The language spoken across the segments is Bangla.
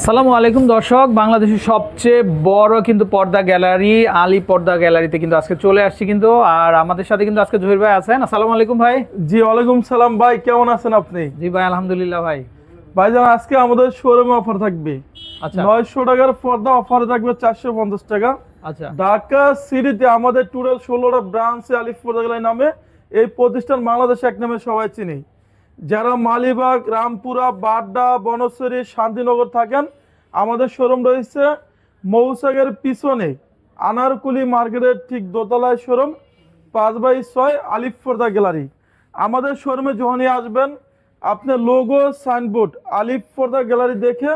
আসসালামু আলাইকুম দর্শক বাংলাদেশের সবচেয়ে বড় কিন্তু পর্দা গ্যালারি আলী পর্দা গ্যালারিতে কিন্তু আজকে চলে আসছি কিন্তু আর আমাদের সাথে কিন্তু আজকে জহির ভাই আছেন। আসসালামু আলাইকুম ভাই। জি ওয়ালাইকুম সালাম ভাই কেমন আছেন আপনি? জি ভাই আলহামদুলিল্লাহ ভাই। ভাই ভাইজান আজকে আমাদের শোরুমে অফার থাকবে। আচ্ছা। নয়শো টাকার পর্দা অফারে থাকবে চারশো পঞ্চাশ টাকা। আচ্ছা। ঢাকা সিটিতে আমাদের টুরেল ষোলোটা ব্রাঞ্চে আলিফ পর্দা গ্যালারি নামে এই প্রতিষ্ঠান বাংলাদেশে এক নামে সবাই চিনি। যারা মালিবাগ, রামপুরা, বাড্ডা বনশ্বরী শান্তিনগর থাকেন, আমাদের শোরুম রয়েছে মৌসাগের পিছনে আনারকুলি মার্কেটের ঠিক দোতলায় শোরুম, পাঁচ বাই ছয় আলিফ পর্দা গ্যালারি। আমাদের শোরুমে যখনই আসবেন, আপনি লোগো, সাইনবোর্ড আলিফ পর্দা গ্যালারি দেখে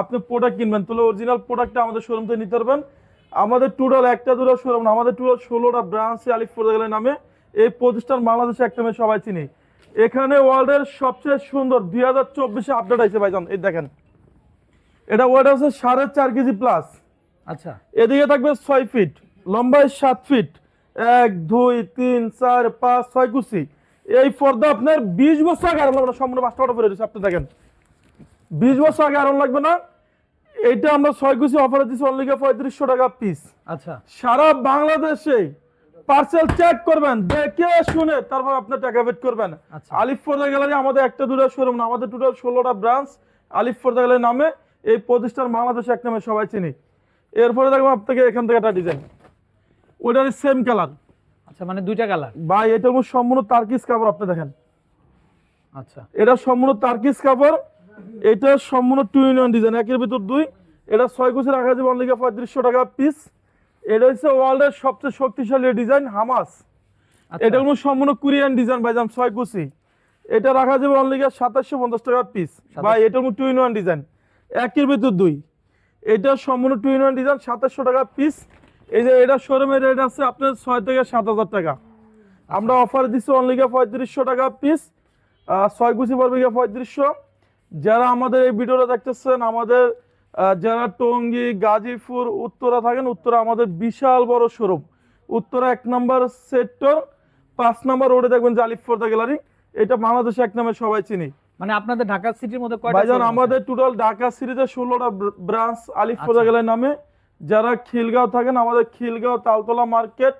আপনি প্রোডাক্ট কিনবেন। তাহলে অরিজিনাল প্রোডাক্টটা আমাদের শোরুম থেকে নিতে পারবেন। আমাদের টোটাল একটা দুটো শোরুম আমাদের টোটাল ষোলোটা ব্রাঞ্চে আলিফ পর্দা গ্যালারি নামে। এই প্রতিষ্ঠান বাংলাদেশে একটা সবাই চিনি। এখানে ওয়ার্ল্ডের সবচেয়ে সুন্দর দুই হাজার চব্বিশে আপডেট আছে ভাইজান এই দেখেন। এটা ওয়েট আছে সাড়ে চার কেজি প্লাস আচ্ছা। এদিকে থাকবে ছয় ফিট লম্বায় সাত ফিট এক দুই তিন চার পাঁচ ছয় কুচি। এই পর্দা আপনার বিশ বছর আগে আরও লাগবে না সম্পূর্ণ পাঁচটা অর্ডার করে দিচ্ছি আপনি দেখেন। বিশ বছর আগে আরও লাগবে না এইটা আমরা ছয় কুচি অফার দিচ্ছি অনলি পঁয়ত্রিশশো টাকা পিস আচ্ছা। সারা বাংলাদেশে পার্সেল চেক করবেন দেখে শুনে তারপর আপনার টাকা পেড করবেন। আচ্ছা। আলিফ পর্দা গ্যালারি আমাদের একটা দুটো শোরুম না আমাদের টোটাল ষোলোটা ব্রাঞ্চ আলিফ পর্দা গ্যালারি নামে এই প্রতিষ্ঠান বাংলাদেশে এক নামে সবাই চিনি। এরপরে দেখব আপনাকে এখান থেকে একটা ডিজাইন ওইটার সেম কালার আচ্ছা মানে দুইটা কালার বা এটা সম্পূর্ণ তার্কিস কাপড় আপনি দেখেন। আচ্ছা। এটা সম্পূর্ণ তার্কিস কাপড় এটা সম্পূর্ণ টু ইন ওয়ান ডিজাইন একের ভিতর দুই। এটা ছয় কুচি রাখা যাবে অনলি পঁয়ত্রিশশো টাকা পিস এটা হচ্ছে ওয়ার্ল্ডের সবচেয়ে শক্তিশালী ডিজাইন হামাস আচ্ছা। এটা হলো সম্পূর্ণ কোরিয়ান ডিজাইন ভাইজান ছয় কুচি। এটা রাখা যাবে অনলি সাতাশশো পঞ্চাশ টাকা পিস বা এটা হলো টু ইন ওয়ান ডিজাইন একের ভিতর দুই। এটা সম্পূর্ণ টু ইন ওয়ান ডিজাইন সাতাশশো টাকা পিস এই যে এটা শোরুমের রেট আছে আপনার ছয় থেকে সাত হাজার টাকা। আমরা অফার দিচ্ছি অনলি পঁয়ত্রিশশো টাকা পিস ছয় কুচি পড়বে পঁয়ত্রিশশো। যারা আমাদের এই ভিডিওটা দেখতেছেন আমাদের যারা টঙ্গী গাজীপুর উত্তরা থাকেন উত্তরা আমাদের বিশাল বড় শোরুম উত্তরা এক নম্বর সেক্টর পাঁচ নম্বর রোডে দেখবেন জালিফ ফোর্দা গ্যালারি এটা বাংলাদেশে এক নামে সবাই চিনি। মানে আপনাদের ঢাকা সিটির মধ্যে কয়টা ভাইজান আমাদের টোটাল ঢাকা সিটিতে ষোলোটা ব্রাঞ্চ আলিফ ফোর্দা আচ্ছা। গ্যালারি নামে। যারা খিলগাঁও থাকেন আমাদের খিলগাঁও তালতলা মার্কেট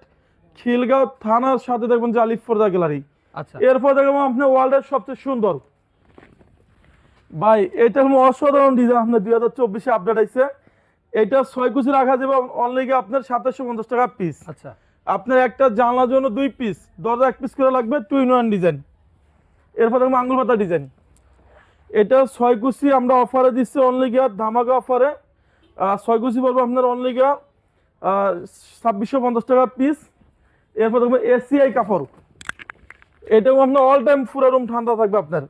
খিলগাঁও থানার সাথে দেখবেন যে ফোর্দা গ্যালারি আচ্ছা। এরপর দেখবেন আপনি ওয়ার্ল্ডের সবচেয়ে সুন্দর। ভাই এটা হলো অসাধারণ ডিজাইন আপনার দুই হাজার চব্বিশে আপডেট আছে এটা ছয় কুচি রাখা যাবে অনলি আপনার সাতাশশো পঞ্চাশ টাকা পিস আচ্ছা। আপনার একটা জানলার জন্য দুই পিস দরজা এক পিস করে লাগবে টু ইন ওয়ান ডিজাইন এরপর দেখবেন আঙ্গুল পাতা ডিজাইন এটা ছয় কুচি আমরা অফারে দিচ্ছি অনলি গিয়া ধামাকা অফারে ছয় কুচি পড়বে আপনার অনলি গিয়া ছাব্বিশশো পঞ্চাশ টাকা পিস এরপর দেখবেন এসিআই কাপড়। এটাও আপনার অল টাইম পুরো রুম ঠান্ডা থাকবে আপনার।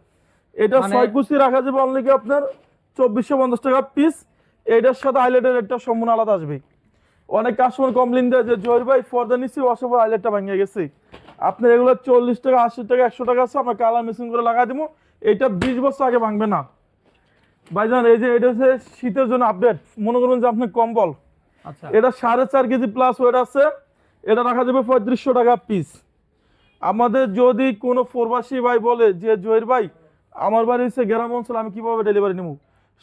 এটা মানে- ছয় কুচি রাখা যাবে অনলি গিয়ে আপনার? চব্বিশশো পঞ্চাশ টাকা পিস এটার সাথে হাইলাইটের রেটটা সম্পূর্ণ আলাদা আসবে। অনেক কাস্টমার কমপ্লেন দেয় যে জয়ের ভাই ফর্দা নিচ্ছি অসফর হাইলাইটটা ভেঙে গেছে। আপনার এগুলো চল্লিশ টাকা আশি টাকা একশো টাকা আছে আমরা কালার মেশিন করে লাগাই দেবো। এটা বিশ বছর আগে ভাঙবে না। ভাইজান এই যে এটা হচ্ছে শীতের জন্য আপডেট মনে করুন যে আপনি কম্বল। আচ্ছা। এটা সাড়ে চার কেজি প্লাস ওয়েট আছে। এটা রাখা যাবে পঁয়ত্রিশশো টাকা পিস আমাদের যদি কোনো প্রবাসী ভাই বলে যে জহির ভাই আমার বাড়ি হচ্ছে গ্রাম অঞ্চল আমি কীভাবে ডেলিভারি নেব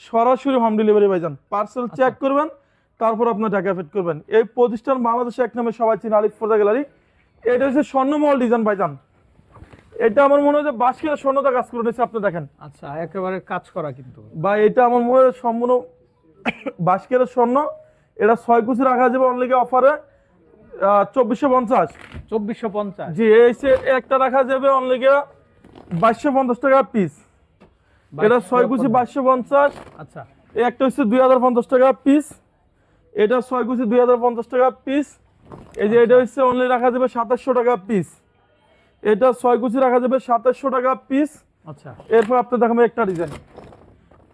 সরাসরি হোম ডেলিভারি ভাইজান পার্সেল চেক করবেন তারপর আপনার টাকা পেড করবেন। এই প্রতিষ্ঠান বাংলাদেশে এক নামে সবাই চিনে আলিফ ফোর্দা গ্যালারি। এটা হচ্ছে স্বর্ণমহল ডিজাইন ভাইজান। এটা আমার মনে হয় যে বাসকের স্বর্ণতা কাজ করে নিয়েছে আপনি দেখেন। আচ্ছা একেবারে কাজ করা কিন্তু। বা এটা আমার মনে হয় সম্পূর্ণ বাস্কের স্বর্ণ। এটা ছয় কুচি রাখা যাবে অনলি অফারে চব্বিশশো পঞ্চাশ। চব্বিশশো পঞ্চাশ। জি এই একটা রাখা যাবে অনলি বাইশশো পঞ্চাশ টাকা পিস এটা ছয় কুচি বাইশশো পঞ্চাশ। আচ্ছা। এই একটা হচ্ছে দুই হাজার পঞ্চাশ টাকা পিস এটা ছয় কুচি দুই হাজার পঞ্চাশ টাকা পিস এই যে এটা হচ্ছে অনলি রাখা যাবে সাতাশশো টাকা পিস এটা ছয় কুচি রাখা যাবে সাতাশশো টাকা পিস আচ্ছা। এরপর আপনি দেখাবো একটা ডিজাইন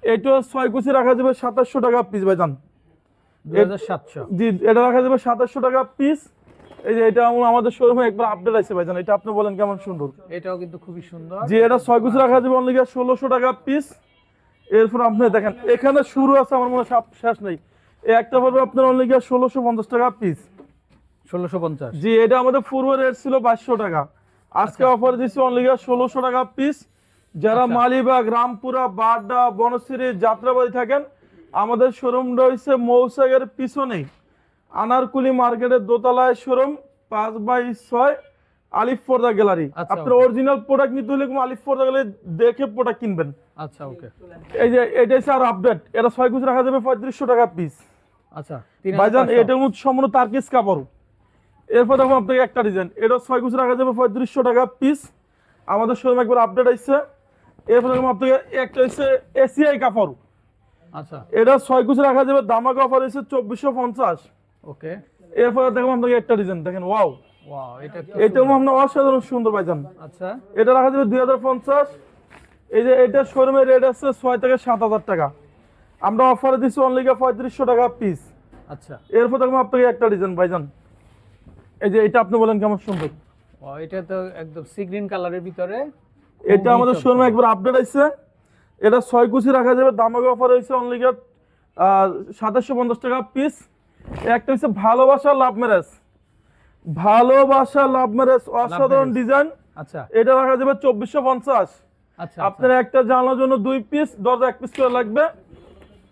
এটা ছয় কুচি রাখা যাবে সাতাশশো টাকা পিস হাজার সাতশো। জি এটা রাখা যাবে সাতাশশো টাকা পিস এই যে এটা আমাদের শোরুমে একবার আপডেট আছে ভাইজান এটা আপনি বলেন কেমন সুন্দর? এটাও কিন্তু খুবই সুন্দর। জি এটা ছয় কুচি রাখা যাবে অনলি ষোলোশো টাকা পিস এরপর আপনি দেখেন এখানে শুরু আছে আমার মনে হয় সব শেষ নেই। এই একটা পড়বে আপনার অনলি ষোলোশো পঞ্চাশ টাকা পিস ষোলোশো পঞ্চাশ। জি এটা আমাদের পূর্ব রেট ছিল বাইশশো টাকা। আজকে অফার দিচ্ছি অনলি ষোলোশো টাকা পিস যারা আচ্ছা। মালিবাগ রামপুরা বাড্ডা বনশ্রী যাত্রাবাড়ি থাকেন আমাদের শোরুম রয়েছে মৌসাগের পিছনে আনারকুলি মার্কেটের দোতলায় শোরুম পাঁচ বাই ছয় আলিফ পর্দা গ্যালারি। আপনার অরিজিনাল প্রোডাক্ট নিতে হলে আলিফ পর্দা গ্যালারি দেখে প্রোডাক্ট কিনবেন। আচ্ছা ওকে এই যে এটা হচ্ছে আর আপডেট এটা ছয় কুচি রাখা যাবে পঁয়ত্রিশশো টাকা পিস আচ্ছা ভাইজান। এটার মধ্যে সম্পূর্ণ তার্কিস কাপড়। এরপর দেখো আপনাকে একটা ডিজাইন এটা ছয় কুচি রাখা যাবে পঁয়ত্রিশশো টাকা পিস আমাদের শোরুম একবার আপডেট আসছে। এরপর দেখো আপনাকে একটা হচ্ছে এসিআই কাপড়। আচ্ছা। এটা ছয় কুচি রাখা যাবে দামাক অফার হচ্ছে চব্বিশশো পঞ্চাশ। ওকে। এরপরে দেখো আপনাকে একটা ডিজাইন দেখেন ওয়াও ওয়াও এটা কি আপনার অসাধারণ সুন্দর ভাইজান। আচ্ছা। এটা রাখা যাবে দুই হাজার পঞ্চাশ। এই যে এটা শোরুমের রেট আছে ছয় থেকে সাত হাজার টাকা। আমরা অফারে দিচ্ছি অনলি পঁয়ত্রিশশো টাকা পিস আচ্ছা। এরপর দেখুন আপনাকে একটা ডিজাইন ভাইজান। এই যে এটা আপনি বলেন কেমন সুন্দর। এটা তো একদম সি গ্রিন কালারের ভিতরে। এটা আমাদের শোরুমে একবার আপডেট আসছে এটা ছয় কুচি রাখা যাবে দামাকে অফার হয়েছে অনলি সাতাশশো পঞ্চাশ টাকা পিস একটা হচ্ছে ভালোবাসা লাভ ম্যারেজ ভালোবাসা লাভ ম্যারেজ অসাধারণ ডিজাইন আচ্ছা। এটা রাখা যাবে চব্বিশশো পঞ্চাশ। আচ্ছা আপনার একটা জানার জন্য দুই পিস দরজা এক পিস করে লাগবে।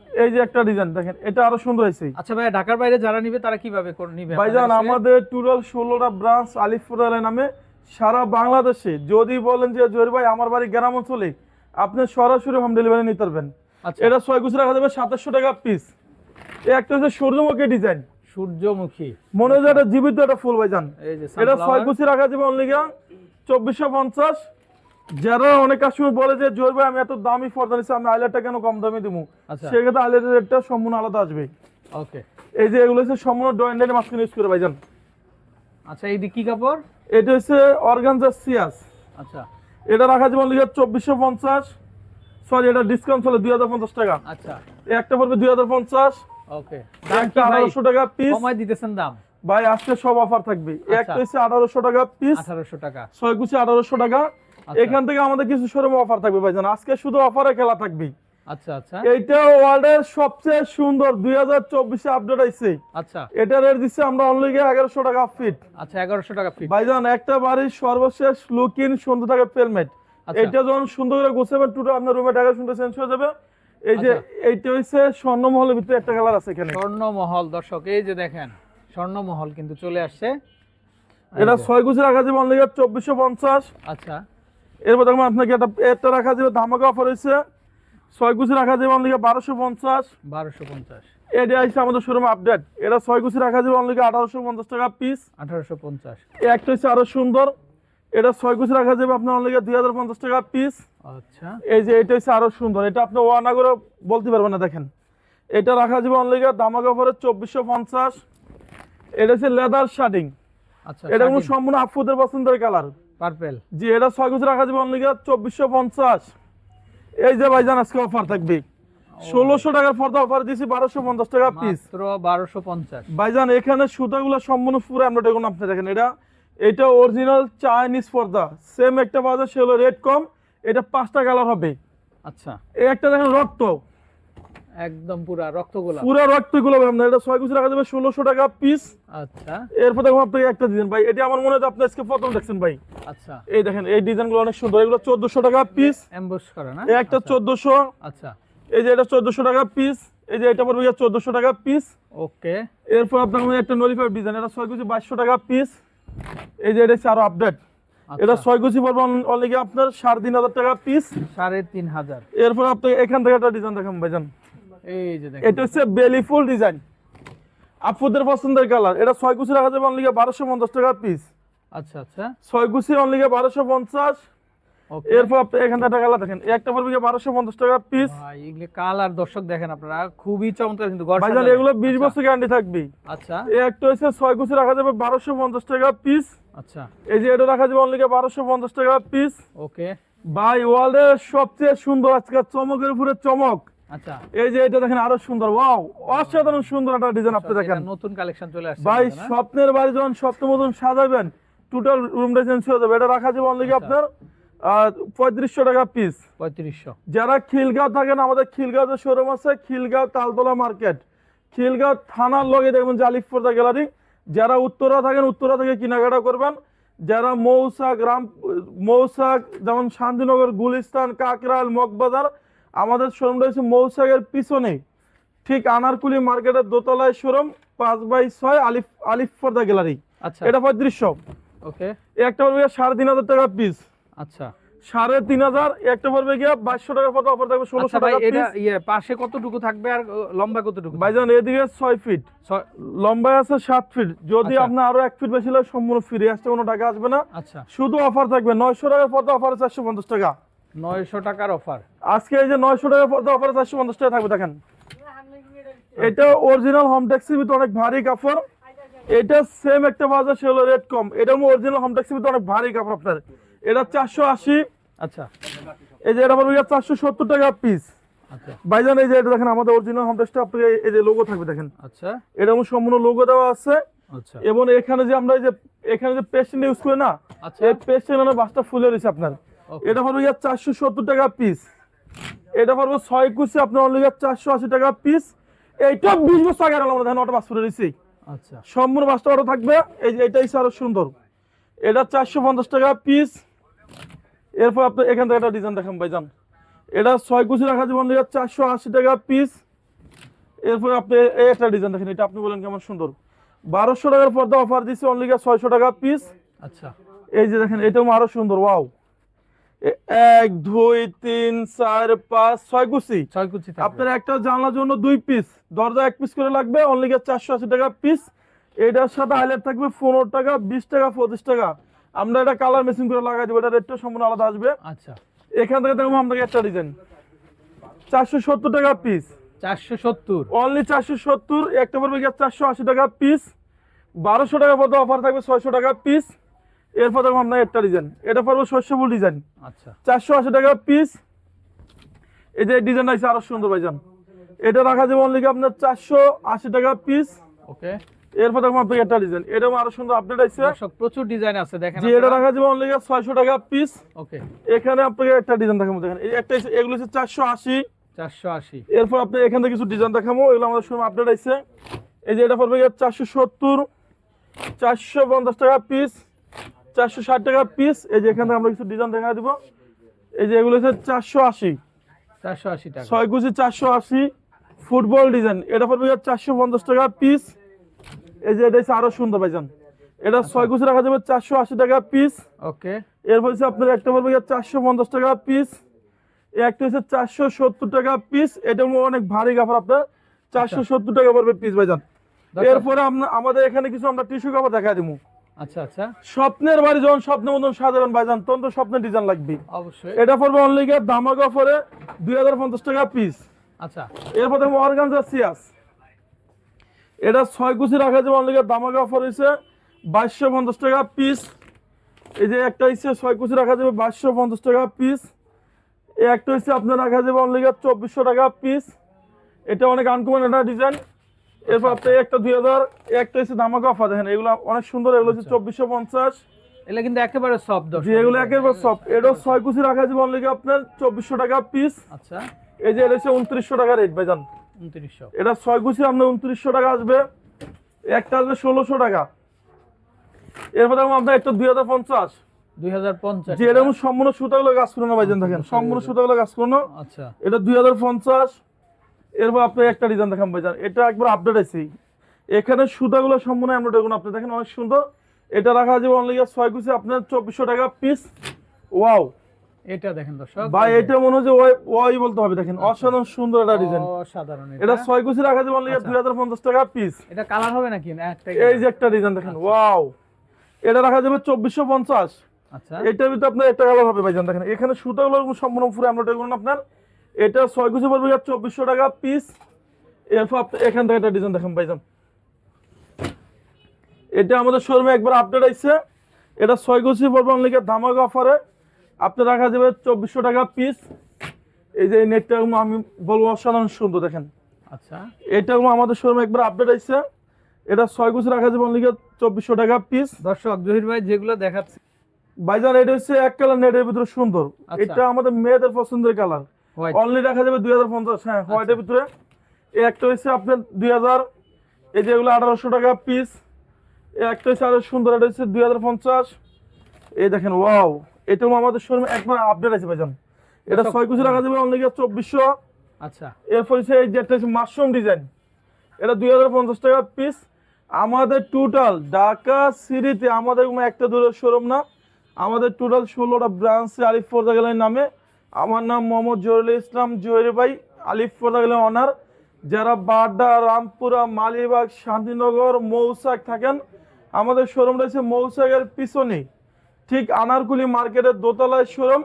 এই যে একটা ডিজাইন দেখেন এটা আরও সুন্দর হয়েছে। আচ্ছা ভাই ঢাকার বাইরে যারা নিবে তারা কীভাবে নিবে? ভাইজান আমাদের টুরাল ষোলোটা ব্রাঞ্চ আলিফপুর নামে সারা বাংলাদেশে। যদি বলেন যে জহির ভাই আমার বাড়ি গ্রাম অঞ্চলে আপনি সরাসরি হোম ডেলিভারি নিতে পারবেন। আচ্ছা। এটা ছয় কুচি রাখা যাবে সাতাশশো টাকা পিস একটা হচ্ছে সূর্যমুখী ডিজাইন সূর্যমুখী। মনে হয় এটা জীবিত একটা ফুল ভাইজান এটা ছয় কুচি রাখা যাবে অনলি চব্বিশশো পঞ্চাশ। যারা অনেক কাস্টমার বলে যে জোর ভাই আমি এত দামি ফর্দা নিচ্ছি আমি আইলারটা কেন কম দামে দিব আচ্ছা। সেক্ষেত্রে আইলারের রেটটা সম্পূর্ণ আলাদা আসবে। ওকে। এই যে এগুলো হচ্ছে সম্পূর্ণ ডয়েন্ডের মাঝখানে ইউজ করে ভাইজান আচ্ছা এই কি কাপড়? এটা হচ্ছে অর্গানজা সিয়াস আচ্ছা। এটা রাখা যাবে অনলি চব্বিশশো পঞ্চাশ। সরি এটা ডিসকাউন্ট চলে দুই হাজার পঞ্চাশ টাকা। আচ্ছা। একটা পড়বে দুই হাজার পঞ্চাশ। ওকে একটা আঠারোশো টাকা পিস কমাই দিতেছেন দাম? ভাই আজকে সব অফার থাকবে। এই একটা আচ্ছা। হচ্ছে আঠারোশো টাকা পিস আঠারোশো টাকা। ছয় কুচি আঠারোশো টাকা। আচ্ছা। এখান থেকে আমাদের কিছু শোরুমে অফার থাকবে ভাইজান আজকে শুধু অফারে খেলা থাকবে আচ্ছা আচ্ছা। এইটা ওয়ার্ল্ডের সবচেয়ে সুন্দর দুই হাজার চব্বিশে আপডেট আইছে আচ্ছা। এটা রেট দিচ্ছে আমরা অনলি এগারোশো টাকা ফিট আচ্ছা এগারোশো টাকা ফিট ভাইজান একটা বাড়ির সর্বশেষ লুকিং সুন্দর থাকে পেলমেট আচ্ছা। এইটা যখন সুন্দর করে গোছাবেন টুটো আপনার রুমে টাকা সুন্দর চেঞ্জ হয়ে যাবে। এই যে আচ্ছা। এইটা হচ্ছে স্বর্ণমহলের ভিতরে একটা কালার আছে এখানে। স্বর্ণমহল দর্শক এই যে দেখেন স্বর্ণমহল কিন্তু চলে আসছে। এটা ছয় গুছি রাখা যাবে অনলি চব্বিশশো পঞ্চাশ। আচ্ছা। এরপর দেখুন আপনাকে একটা এটা রাখা যাবে ধামাকা অফার হয়েছে ছয় গুছি রাখা যাবে অনলি বারোশো পঞ্চাশ। বারোশো পঞ্চাশ। এটা আসছে আমাদের শোরুমে আপডেট এটা ছয় গুছি রাখা যাবে অনলি আঠারোশো পঞ্চাশ টাকা পিস আঠারোশো পঞ্চাশ। একটা হচ্ছে আরও সুন্দর। এটা ছয় গুছি রাখা যাবে আপনার অনলি দুই হাজার পঞ্চাশ টাকা পিস আচ্ছা। এই যে এটা হচ্ছে আরও সুন্দর। এটা আপনি ওয়ানা করে বলতে পারবেন না দেখেন। এটা রাখা যাবে অনলি দামাক অফারে চব্বিশশো পঞ্চাশ। এটা হচ্ছে লেদার শার্টিং আচ্ছা এটা কোনো সম্পূর্ণ আফুদের পছন্দের কালার পার্পেল জি এটা ছয় গুছি রাখা যাবে অনলি চব্বিশশো পঞ্চাশ। এই যে ভাইজান আজকে অফার থাকবে। ষোলোশো টাকার পর্দা অফার দিয়েছি বারোশো পঞ্চাশ টাকা পিস বারোশো পঞ্চাশ। ভাইজান এখানে সুতাগুলো সম্পূর্ণ পুরো আমরা দেখুন আপনি দেখেন। এটা এটা অরিজিনাল চাইনিজ পর্দা। সেম একটা বাজার সে হলো রেট কম এটা পাঁচটা কালার হবে। আচ্ছা। এই একটা দেখেন রক্ত। একদম পুরা রক্তগোলা পুরো রক্তগুলো আপনার এটা ছয় কুচি রাখা যাবে ষোলোশো টাকা পিস আচ্ছা। এরপর দেখুন আপনাকে একটা ডিজাইন ভাই এটা আমার মনে হয় আপনি আজকে প্রথম দেখছেন ভাই। আচ্ছা। এই দেখেন এই ডিজাইনগুলো অনেক সুন্দর। এগুলো চোদ্দশো টাকা পিস এমবস করা না? একটা আচ্ছা, চোদ্দশো। আচ্ছা। এই যে এটা চোদ্দশো টাকা পিস এই যে এটা পড়বে চোদ্দশো টাকা পিস ওকে এরপর আপনার একটা নলিফার ডিজাইন এটা ছয় কুচি বাইশশো টাকা পিস এই যে এটা হচ্ছে আরও আপডেট এটা আচ্ছা ছয় কুচি পড়বে অনলি আপনার? সাড়ে তিন হাজার টাকা পিস সাড়ে তিন হাজার। এরপর আপনি এখান থেকে একটা ডিজাইন দেখাম ভাইজান। এই যে দেখেন। এটা হচ্ছে বেলি ফুল ডিজাইন আপুদের পছন্দের কালার এটা ছয় কুচি রাখা যাবে অনলি বারোশো পঞ্চাশ টাকা পিস আচ্ছা আচ্ছা। ছয় কুচি অনলি বারোশো পঞ্চাশ। এরপর আপনি এখান থেকে একটা কালার দেখেন। একটা পড়বে বারোশো পঞ্চাশ টাকা পিস এগুলি কালার দর্শক দেখেন আপনারা খুবই চমৎকার কিন্তু ভাইজান এগুলো বিশ আচ্ছা, বছর গ্যারান্টি থাকবে আচ্ছা। একটা হচ্ছে ছয় কুচি রাখা যাবে বারোশো পঞ্চাশ টাকা পিস আচ্ছা। এই যে এটা রাখা যাবে অনলি বারোশো পঞ্চাশ টাকা পিস ওকে ভাই ওয়ার্ল্ডের সবচেয়ে সুন্দর আজকে চমকের উপরে চমক। আচ্ছা। এই যে এটা দেখেন আরও সুন্দর ওয়াও অসাধারণ সুন্দর একটা ডিজাইন আপনি দেখেন। নতুন কালেকশন চলে আসছে ভাই স্বপ্নের বাড়ি যখন স্বপ্ন মতন সাজাবেন টোটাল রুমটা চেঞ্জ হয়ে যাবে এটা রাখা যাবে অনলি আচ্ছা। আপনার পঁয়ত্রিশশো টাকা পিস পঁয়ত্রিশশো। যারা খিলগাঁও থাকেন আমাদের খিলগাঁও যে শোরুম আছে খিলগাঁও তালতলা মার্কেট খিলগাঁও থানার লগে দেখবেন যে আলিফপর্দা গ্যালারি যারা উত্তরা থাকেন উত্তরা থেকে কেনাকাটা করবেন। যারা মৌসাক রাম মৌসাক যেমন শান্তিনগর গুলিস্তান কাকরাল মগবাজার আমাদের শোরুম রয়েছে মৌসাকের পিছনে ঠিক আনারকুলি মার্কেটের দোতলায় শোরুম পাঁচ বাই ছয় আলিফ আলিফ গ্যালারি আচ্ছা। এটা পঁয়ত্রিশশো। ওকে একটা পড়বে সাড়ে তিন হাজার টাকা পিস আচ্ছা। সাড়ে তিন হাজার একটা পড়বে গিয়ে বাইশশো টাকার অফার থাকবে ষোলোশো আচ্ছা টাকা এটা ইয়ে পাশে কতটুকু থাকবে আর লম্বা কতটুকু? ভাইজান এদিকে ছয় ফিট আছে সাত ফিট যদি আচ্ছা। আপনার আরও এক ফিট বেশি লাগে সম্পূর্ণ ফ্রি আসতে কোনো টাকা আসবে না। আচ্ছা। শুধু অফার থাকবে। নয়শো টাকার পর্দা অফার চারশো পঞ্চাশ টাকা। নয়শো টাকার অফার? আজকে এই যে নয়শো টাকার পর্দা অফার চারশো পঞ্চাশ টাকা থাকবে দেখেন। এটা অরিজিনাল হোম ট্যাক্সির ভিতরে অনেক ভারী কাপড়। এটা সেম একটা বাজার সে হলো রেট কম। এটা অরিজিনাল হোম ট্যাক্সির ভিতরে অনেক ভারী কাপড় আপনার। এটা চারশো আশি। আচ্ছা। এই যে এটা পড়বে চারশো সত্তর টাকা পিস আচ্ছা। ভাইজান এই যে এটা দেখেন আমাদের অরিজিনাল হোম ট্যাক্সটা আপনাকে এই যে লোগো থাকবে দেখেন। আচ্ছা। এটা সম্পূর্ণ লোগো দেওয়া আছে। আচ্ছা। এবং এখানে যে আমরা এই যে এখানে যে পেস্ট ইউজ করি না আচ্ছা। এই পেস্ট মানে বাসটা ফুলে রয়েছে আপনার। এটা পড়বে ইয়ার চারশো সত্তর টাকা পিস এটা পড়বে ছয় কুচি আপনার অনলি চারশো আশি টাকা পিস এইটা বিশ বছর আগে আমরা দেখেন ওটা বাস ফুলে রয়েছে। আচ্ছা। সম্পূর্ণ বাসটা ওটা থাকবে। এই যে এটাই আরও সুন্দর। এটা চারশো পঞ্চাশ টাকা পিস এরপর আপনি এখান থেকে একটা ডিজাইন দেখান ভাইজান। এটা ছয় কুচি রাখা যাবে অনলি চারশো আশি টাকা পিস এরপর আপনি এই একটা ডিজাইন দেখেন এটা আপনি বলেন কেমন সুন্দর। বারোশো টাকার পর্দা অফার দিচ্ছে অনলি ছয়শো টাকা পিস আচ্ছা। এই যে দেখেন এটাও আরও সুন্দর ওয়াও এক দুই তিন চার পাঁচ ছয় কুচি। ছয় কুচি আপনার একটা জানলার জন্য দুই পিস দরজা এক পিস করে লাগবে অনলি চারশো আশি টাকা পিস এটার সাথে হাইলাইট থাকবে পনেরো টাকা বিশ টাকা পঁচিশ টাকা। আমরা এটা কালার মেশিন করে লাগাই দেবো এটা রেটটা সম্পূর্ণ আলাদা আসবে। আচ্ছা। এখান থেকে দেখব আপনাকে একটা ডিজাইন চারশো সত্তর টাকা পিস চারশো সত্তর। অনলি চারশো সত্তর একটা পড়বে গিয়ে চারশো আশি টাকা পিস বারোশো টাকা পর্যন্ত অফার থাকবে ছয়শো টাকা পিস এরপর দেখব আপনার একটা ডিজাইন এটা পড়বে শস্যফুল ডিজাইন আচ্ছা। চারশো আশি টাকা পিস এই যে ডিজাইন আছে আরও সুন্দর ভাইজান। এটা রাখা যাবে অনলি আপনার চারশো আশি টাকা পিস ওকে এরপর দেখব আপনাকে একটা ডিজাইন এটাও আরও সুন্দর আপডেট আছে। প্রচুর ডিজাইন আছে দেখেন যে এটা রাখা যাবে অনলি ছয়শো টাকা পিস ওকে এখানে আপনাকে একটা ডিজাইন দেখাবো দেখেন। এই একটা এগুলো হচ্ছে চারশো আশি। চারশো আশি। এরপর আপনি এখান থেকে কিছু ডিজাইন দেখাবো এগুলো আমাদের সময় আপডেট আছে। এই যে এটা পড়বে চারশো সত্তর। চারশো পঞ্চাশ টাকা পিস চারশো ষাট টাকা পিস এই যে এখান থেকে আমরা কিছু ডিজাইন দেখা দিব। এই যে এগুলো হচ্ছে চারশো আশি। চারশো আশি টাকা। ছয় কুচি চারশো আশি। ফুটবল ডিজাইন এটা পড়বে চারশো পঞ্চাশ টাকা পিস এই যে এটা আরও সুন্দর ভাইজান। এটা ছয় কুচি রাখা যাবে চারশো আশি টাকা পিস ওকে। এরপর হচ্ছে আপনার একটা পড়বে চারশো পঞ্চাশ টাকা পিস একটা হচ্ছে চারশো সত্তর টাকা পিস এটা অনেক ভারী কাপড় আপনার। চারশো সত্তর টাকা পড়বে পিস ভাইজান। এরপরে আমাদের এখানে কিছু আমরা টিস্যু কাপড় দেখা দিব আচ্ছা আচ্ছা। স্বপ্নের বাড়ি যখন স্বপ্নের মতন সাজাবেন ভাইজান তখন তো স্বপ্নের ডিজাইন লাগবে অবশ্যই। এটা পড়বে অনলি গিয়ে দামাক অফারে দুই হাজার পঞ্চাশ টাকা পিস আচ্ছা। এরপর দেখব অর্গানজা সিয়াস এটা ছয় কুচি রাখা যাবে গিয়ে দামাক অফার হয়েছে বাইশশো পঞ্চাশ টাকা পিস এই যে একটা হচ্ছে ছয় কুচি রাখা যাবে বাইশশো পঞ্চাশ টাকা পিস এই একটা হচ্ছে আপনার রাখা যাবে অনলি চব্বিশশো টাকা পিস এটা অনেক আনকমন একটা ডিজাইন এরপর আপনি একটা দুই হাজার একটা হচ্ছে দামাক অফার দেখেন এগুলো অনেক সুন্দর এগুলো হচ্ছে চব্বিশশো পঞ্চাশ। এটা কিন্তু একেবারে দর্শক। যে এগুলো একেবারে সব এটা ছয় কুচি রাখা যাবে অনলি আপনার চব্বিশশো টাকা পিস আচ্ছা। এই যে এটা হচ্ছে উনত্রিশশো টাকা রেট ভাইজান। এটা ছয় কুচি আপনার উনত্রিশশো টাকা আসবে একটা আসবে ষোলোশো টাকা। এরপর দেখুন আপনার একটা দুই হাজার পঞ্চাশ। দুই হাজার পঞ্চাশ যে এরকম সম্পূর্ণ সুতাগুলো গাছ করোনা ভাইজান দেখেন সম্পূর্ণ সুতাগুলো। গাছ করোনা। আচ্ছা। এটা দুই হাজার পঞ্চাশ। এরপর আপনি একটা ডিজাইন দেখান ভাইজান এটা একবার আপডেট আছে। এখানে সুতাগুলো সম্পূর্ণ আমরা দেখুন আপনি দেখেন অনেক সুন্দর। এটা রাখা যাবে অনলি ছয় কুচি আপনার চব্বিশশো টাকা পিস ওয়াও এটা দেখেন দর্শক ভাই এটা মনে হচ্ছে বলতে হবে দেখেন। অসাধারণ সুন্দর একটা ডিজাইন অসাধারণ এটা। কুচি রাখা যাবে অনলি আচ্ছা। টাকা পিস এটা কালার হবে নাকি? এই যে একটা ডিজাইন দেখেন ওয়াও এটা রাখা যাবে চব্বিশশো পঞ্চাশ। আচ্ছা। এটার ভিতরে আপনার একটা কালার হবে ভাইজান দেখেন। এখানে সুতাগুলো সম্পূর্ণ পুরো আমরা আপনার। এটা ছয় কুচি পড়বে চব্বিশশো টাকা পিস এরপর এখান থেকে একটা ডিজাইন দেখেন ভাইজান। এটা আমাদের শোরুমে একবার আপডেট আইছে। এটা ছয় কুচি পড়বে অনলি ধামাক অফারে আপনি রাখা যাবে চব্বিশশো টাকা পিস এই যে নেটটা আমি বলব অসাধারণ সুন্দর দেখেন। আচ্ছা। এটা আমাদের শোরুমে একবার আপডেট আইছে এটা ছয় কুচি রাখা যাবে অনলি চব্বিশশো টাকা পিস দর্শক জহির ভাই যেগুলো দেখাচ্ছে। ভাইজান এটা হচ্ছে এক কালার নেটের ভিতরে সুন্দর। আচ্ছা। এটা আমাদের মেয়েদের পছন্দের কালার অনলি রাখা যাবে দুই হাজার পঞ্চাশ হ্যাঁ আচ্ছা। হোয়াইটের ভিতরে। এই একটা হচ্ছে আপনার দুই হাজার। এই যেগুলো আঠারোশো টাকা পিস এই একটা হচ্ছে আরও সুন্দর এটা হচ্ছে দুই হাজার পঞ্চাশ। এই দেখেন ওয়াও এটাও আমাদের শোরুমে একবার আপডেট আছে ভাইজান। এটা। ছয় কুচি রাখা যাবে অনলি চব্বিশশো। আচ্ছা। এরপর হচ্ছে এই যেটা হচ্ছে মাশরুম ডিজাইন এটা দুই হাজার পঞ্চাশ টাকা পিস আমাদের টোটাল ঢাকা সিটিতে আমাদের কোনো একটা দূরের শোরুম না। আমাদের টোটাল ষোলোটা ব্রাঞ্চে আলিফ ফোর্দা নামে। আমার নাম মোহাম্মদ জহুরুল ইসলাম জহির ভাই আলিফ ফোর্দা গেলের অনার যারা বাড্ডা রামপুরা মালিবাগ শান্তিনগর মৌসাক থাকেন আমাদের শোরুম রয়েছে মৌসাকের পিছনেই। ঠিক আনারকুলি মার্কেটের দোতলায় শোরুম,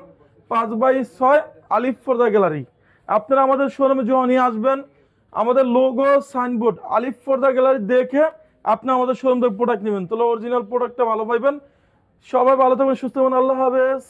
পাঁচ বাই ছয় আলিফ গ্যালারি। আপনারা আমাদের শোরুমে নিয়ে আসবেন। আমাদের লোগো, সাইনবোর্ড, আলিফ ফোর্দা গ্যালারি দেখে আপনি আমাদের শোরুম থেকে প্রোডাক্ট নেবেন। তাহলে অরিজিনাল প্রোডাক্টটা ভালো পাইবেন। সবাই ভালো থাকবেন, সুস্থ হবেন আল্লাহ হাফেজ।